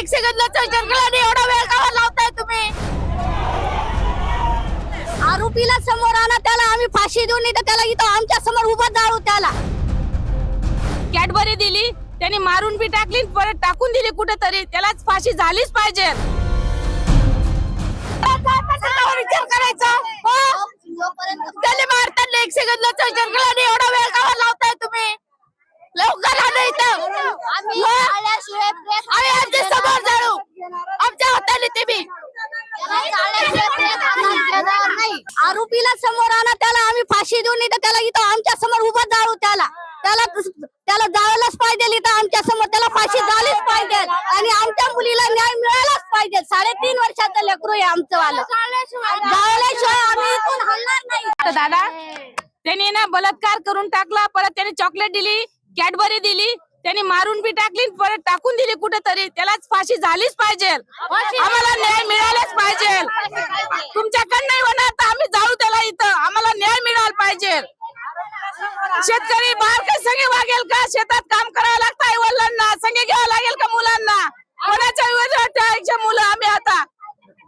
एक सेकंदला विचार केला आणि एवढा वेळ का लावताय तुम्ही. आरोपीला समोर आणा त्याला आम्ही फाशी देऊ नाही तर त्याला इथं आमच्यासमोर उभा जाळू त्याला. कॅडबरी दिली त्यांनी मारून बी टाकली परत टाकून दिली कुठेतरी त्यालाच फाशी झालीच पाहिजे. विचार करायचा. हो? त्याला मारताना एक सेकंदला विचार केला आणि एवढा वेळ का लावताय तुम्ही लवकर आणा इथं आम्ही हो? आल्याशिवाय प्रयत्न आम्ही आमच्यासमोर जाळू आमच्या हाताने ते बी आल्याशिवाय प्रयत्न केला नाही आरोपीला समोर आणा त्याला आम्ही फाशी देऊ नाही तर त्याला इथं आमच्यासमोर उभं जाळू त्याला. त्याला त्याला जाळायलाच पाहिजे इथं आमच्यासमोर त्याला फाशी झालीच पाहिजे. आणि आमच्या मुलीला न्याय मिळालाच पाहिजे. साडेतीन वर्षाचं लेकरू आहे आमचं वाला. जाळल्याशिवाय आम्ही इथून हलणार नाही. दादा त्यांनी ना बलात्कार करून टाकला परत त्याने चॉकलेट दिली कॅडबरी दिली त्यांनी मारून बी टाकली परत टाकून दिली कुठेतरी. त्यालाच फाशी झालीच पाहिजे. आम्हाला न्याय मिळालाच पाहिजे. तुमच्याकडे नाही होणार तर आम्ही जाऊ त्याला इथं. आम्हाला न्याय मिळाला पाहिजे. शेतकरी बाहेर काही संगे वागेल का? शेतात काम करावं लागतं आई वडिलांना. संगे घ्यावं लागेल का मुलांना? कोणाच्या मुलं आम्ही आता?